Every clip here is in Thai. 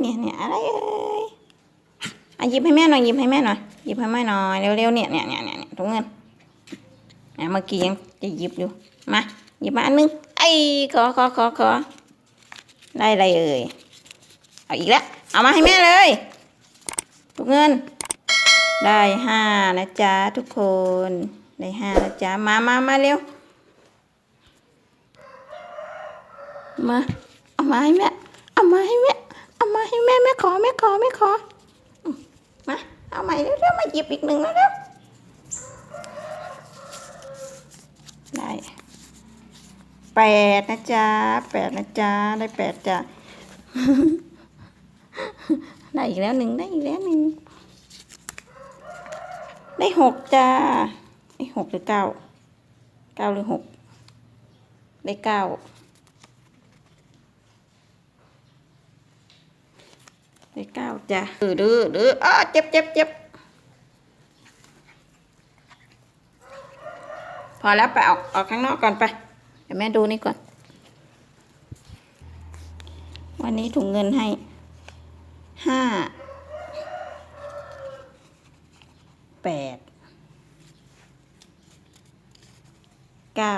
เนี่ยเนี่ยอะไรเอะหยิบให้แม่หน่อยหยิบให้แม่หน่อยหยิบให้แม่หน่อยเร็วๆเนี่ยเนี่ยเนี่ยเนี่ยทุกเงินเนี่ยเมื่อกี้ยังจะหยิบอยู่มาหยิบมาอันนึงไอ้ขอขอขอขอได้อะไรเอ่ยเอาอีกแล้วเอามาให้แม่เลยทุกเงิน ได้ห้านะจ๊ะทุกคนได้ห้านะจ๊ะมามามาเร็วมาเอามาให้แม่เอามาให้แม่ ไม่ขอไม่ขอมาเอาใหม่เร็วๆมาหยิบอีกหนึ่งแล้วร็วได้แปดนะจ๊ะแปดนะจ๊ะได้แปดจ้ะได้อีกแล้วหนึ่งได้อีกแล้วหนึ่งได้หกจ้ะได้หกหรือเก้าเก้าหรือหกได้เก้า ได้เก้าจ้ะดื้อดื้อดื้อเจ็บเจ็บเจ็บพอแล้วไปออกออกข้างนอกก่อนไป เดี๋ยวแม่ดูนี่ก่อน วันนี้ถุงเงินให้ห้าแปดเก้า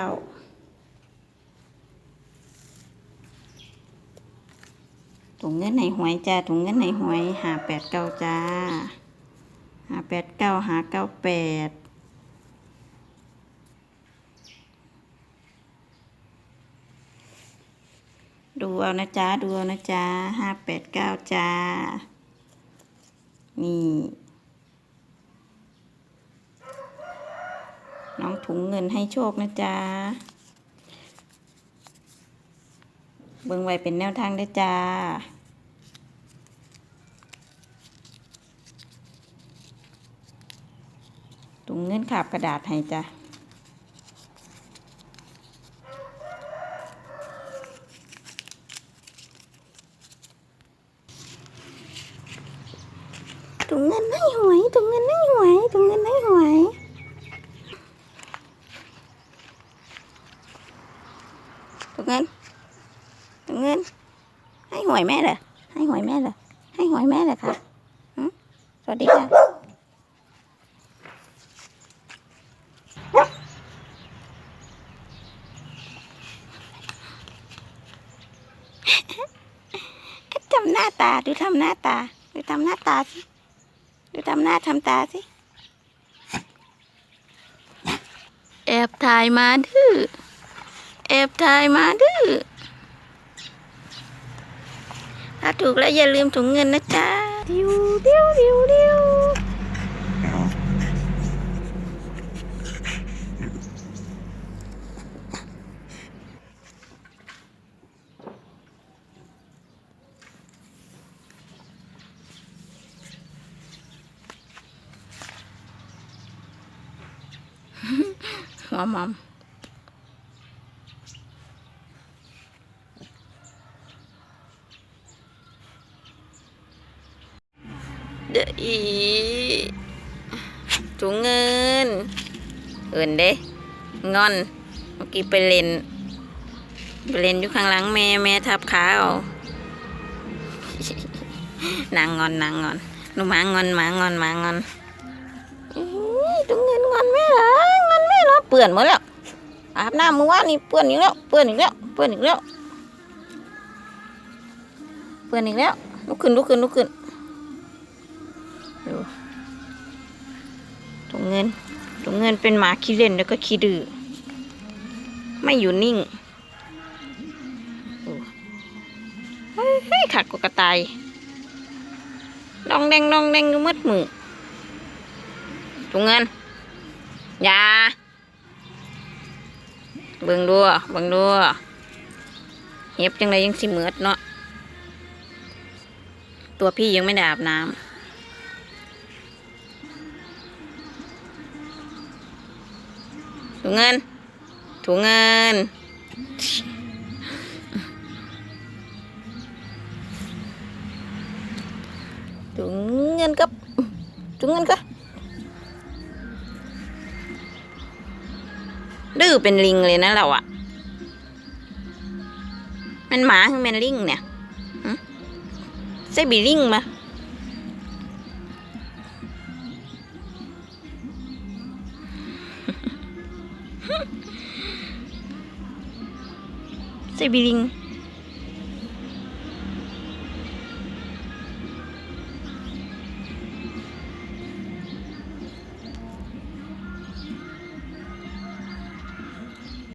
ถุงเงินในหวยจ้าถุงเงินในหวยหาแปดเก้าจ้าหาแปดเก้าหาเก้าแปดดูเอานะจ้าดูเอานะจ้าห้าแปดเก้าจ้า นี่ น้องถุงเงินให้โชคนะจ้าเบิ่งไว้เป็นแนวทางได้จ้า ถุงเงินขาบกระดาษให้จ้ะถุงเงินให้หวยถุงเงินให้หวยถุงเงินให้หวยถุงเงินถุงเงิน ให้หวยแม่เหรอให้หวยแม่เหรอให้หวยแม่เลยค่ะสวัสดีค่ะ ทำหน้าตา ดูทำหน้าตา ดูทำหน้าตาสิ ดูทำหน้าทำตาสิ แอบถ่ายมาดื้อ แอบถ่ายมาดื้อ ถ้าถูกแล้วอย่าลืมถุงเงินนะจ๊ะดิวดิวดิว หัวหม่อมเดอีถุงเงินเอินเด้งอน เมื่อกี้ไปเล่นไปเล่นอยู่ข้างหลังแม่แม่ทับขาเอานางงอนนางงอนหนูหมางอนหมางอนหมางอนจุงเงินงอนไหมเหรอ ปื่อนหมดแล้วอาบน้ำเมื่อวานนี่เปื่อนอีกแล้วเปื่อนอีกแล้วเปื่อนอีกแล้วเปื่อนอีกแล้วลุกขึ้นลุกขึ้นลุกขึ้นดูตรงเงินตรงเงินเป็นหมาขี้เล่นแล้วก็ขี้ดื้อไม่อยู่นิ่งเฮ้ยขัดกว่ากระตายดองแดงดองแดงดูมืดมือตรงเงินอย่า เบิ่งดูเบิ่งดูเห็บจังไรยังสิเหมือดเนาะตัวพี่ยังไม่ดาบน้ำถุงเงิน ถุงเงิน ถุงเงินครับถุงเงินกับ อเป็นลิงเลยนะเราอะมันหมาหรือมันลิงเนี่ยใช่บีลิงมะใช่บีลิง